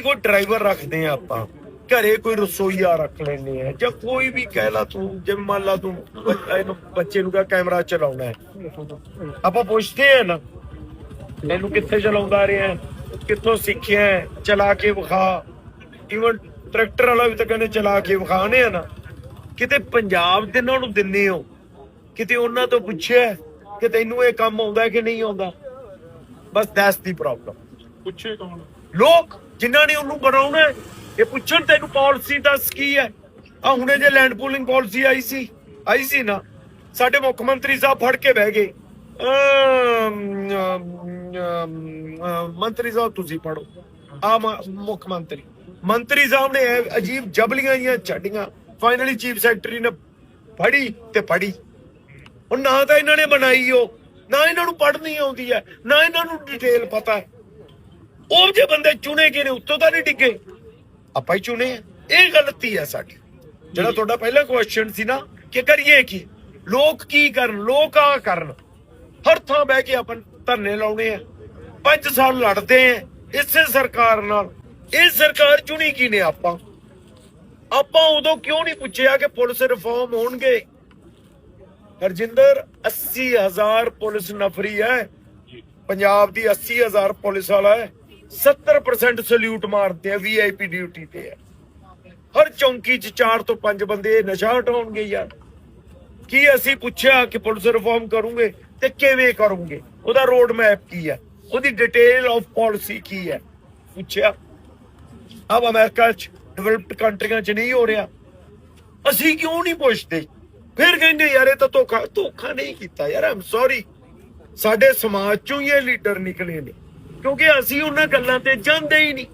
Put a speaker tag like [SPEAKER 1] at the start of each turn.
[SPEAKER 1] ਘਰੇ ਕੋਈ ਡਰਾਈਵਰ ਰੱਖਦੇ ਆ ਆਪਾਂ। ਘਰੇ ਕੋਈ ਰਸੋਈਆ ਰੱਖ ਲੈਂਦੇ ਆ, ਜਾਂ ਕੋਈ ਵੀ ਕਹਿ ਲਾ ਤੂੰ ਜਿਵੇਂ ਮੰਨ ਲਾ ਤੂੰ ਬ- ਇਹਨੂੰ ਬੱਚੇ ਨੂੰ ਕਹ ਕੈਮਰਾ ਚਲਾਉਣਾ ਹੈ। ਆਪਾਂ ਪੁੱਛਦੇ ਆ ਨਾ, ਇਹਨੂੰ ਕਿੱਥੇ ਚਲਾਉਂਦਾ ਰਿਹਾ ਕਿੱਥੋਂ ਸਿੱਖਿਆ ਚਲਾ ਕੇ ਵਿਖਾ। ਇਵਨ ਟਰੈਕਟਰ ਵਾਲਾ ਵੀ ਤਾਂ ਕਹਿੰਦੇ ਚਲਾ ਕੇ ਵਿਖਾਣੇ ਆ ਨਾ। ਕਿਤੇ ਪੰਜਾਬ ਦੇ ਨਾਲ ਨੂੰ ਦਿੰਨੇ ਹੋ, ਕਿਤੇ ਉਹਨਾਂ ਤੋਂ ਪੁੱਛਿਆ ਕਿ ਤੈਨੂੰ ਇਹ ਕੰਮ ਆਉਂਦਾ ਕਿ ਨਹੀਂ ਆਉਂਦਾ? ਬਸ ਦੈਟਸ ਦੀ ਪ੍ਰੋਬਲਮ
[SPEAKER 2] ਪੁੱਛੇ ਕੌਣ?
[SPEAKER 1] ਲੋਕ ਜਿਨ੍ਹਾਂ ਨੇ ਉਹਨੂੰ ਬਣਾਉਣਾ ਇਹ ਪੁੱਛਣ ਤੈਨੂੰ ਪਾਲਿਸੀ ਦੱਸ ਕੀ ਹੈ? ਆ ਹੁਣੇ ਜੇ ਲੈਂਡ ਪੂਲਿੰਗ ਪਾਲਿਸੀ ਆਈ ਸੀ ਆਈ ਸੀ ਨਾ, ਸਾਡੇ ਮੁੱਖ ਮੰਤਰੀ ਸਾਹਿਬ ਫੜ ਕੇ ਬਹਿ ਗਏ। ਮੰਤਰੀ ਸਾਹਿਬ ਤੁਸੀਂ ਪੜੋ ਆ ਮੁੱਖ ਮੰਤਰੀ। ਮੰਤਰੀ ਸਾਹਿਬ ਨੇ ਅਜੀਬ ਜਬਲੀਆਂ ਜੀਆਂ ਛੱਡੀਆਂ ਫਾਈਨਲੀ ਚੀਫ ਸੈਕਟਰੀ ਨੇ ਫੜੀ ਤੇ ਪੜੀ ਉਹ ਨਾ ਤਾਂ ਇਹਨਾਂ ਨੇ ਬਣਾਈ ਉਹ, ਨਾ ਇਹਨਾਂ ਨੂੰ ਪੜ੍ਹਨੀ ਆਉਂਦੀ ਹੈ, ਨਾ ਇਹਨਾਂ ਨੂੰ ਡਿਟੇਲ ਪਤਾ ਹੈ। ਉਹ ਜੇ ਬੰਦੇ ਚੁਣੇ ਗਏ ਨੇ ਉੱਤੋਂ ਤਾਂ ਨਹੀਂ ਡਿੱਗੇ। ਆਪਾਂ ਹੀ ਚੁਣੇ ਆ। ਇਹ ਗਲਤੀ ਹੈ ਸਾਡੀ। ਜਿਹੜਾ ਤੁਹਾਡਾ ਪਹਿਲਾ ਕੁਐਸਚਨ ਸੀ ਨਾ ਕਿ ਕਰੀਏ ਕੀ? ਲੋਕ ਕੀ ਕਰਨ? ਲੋਕ ਆ ਕਰਨ। ਹਰ ਥਾਂ ਬਹਿ ਕੇ ਆਪਾਂ ਧਰਨੇ ਲਾਉਣੇ ਆ। 5 ਸਾਲ ਲੜਦੇ ਆ ਇਸੇ ਸਰਕਾਰ ਨਾਲ। ਇਹ ਸਰਕਾਰ ਚੁਣੀ ਕੀ ਨੇ ਆਪਾਂ? ਆਪਾਂ ਉਦੋਂ ਕਿਉਂ ਨਹੀਂ ਪੁੱਛਿਆ ਕਿ ਪੁਲਿਸ ਰਿਫਾਰਮ ਹੋਣਗੇ? ਹਰਜਿੰਦਰ 80000 ਪੁਲਿਸ ਨਫਰੀ ਹੈ। ਪੰਜਾਬ ਦੀ 80000 ਪੁਲਿਸ ਵਾਲਾ ਹੈ। 70% ਸਲੂਟ ਮਾਰਦੇ ਆ ਵੀਆਈਪੀ ਡਿਊਟੀ ਤੇ ਹੈ ਹਰ ਚੌਂਕੀ 'ਚ 4 ਤੋਂ 5 ਬੰਦੇ ਨਸ਼ਾ ਹਟਾਉਣਗੇ ਯਾਰ। ਕੀ ਅਸੀਂ ਪੁੱਛਿਆ ਕਿ ਪੁਲਿਸ ਰਿਫਾਰਮ ਕਰੂਗੇ ਤੇ ਕਿਵੇਂ ਕਰੂਗੇ? ਉਹਦਾ ਰੋਡ ਮੈਪ ਕੀ ਹੈ ਉਹਦੀ ਡਿਟੇਲ ਆਫ ਪਾਲਿਸੀ ਕੀ ਹੈ ਪੁੱਛਿਆ। ਅਬ ਅਮਰੀਕਾ 'ਚ ਡਿਵੈਲਪਡ ਕੰਟਰੀਆਂ 'ਚ ਨਹੀਂ ਹੋ ਰਿਹਾ। ਅਸੀਂ ਕਿਉਂ ਨਹੀਂ ਪੁੱਛਦੇ? ਫਿਰ ਕਹਿੰਦੇ, ਯਾਰ, ਇਹ ਤਾਂ ਧੋਖਾ ਧੋਖਾ ਨਹੀਂ ਕੀਤਾ। ਯਾਰ ਆਮ ਸੌਰੀ ਸਾਡੇ ਸਮਾਜ ਚੋਂ ਹੀ ਇਹ ਲੀਡਰ ਨਿਕਲੇ ਨੇ। ਕਿਉਂਕਿ ਅਸੀਂ ਉਹਨਾਂ ਗੱਲਾਂ ਤੇ ਜਾਂਦੇ ਹੀ ਨਹੀਂ।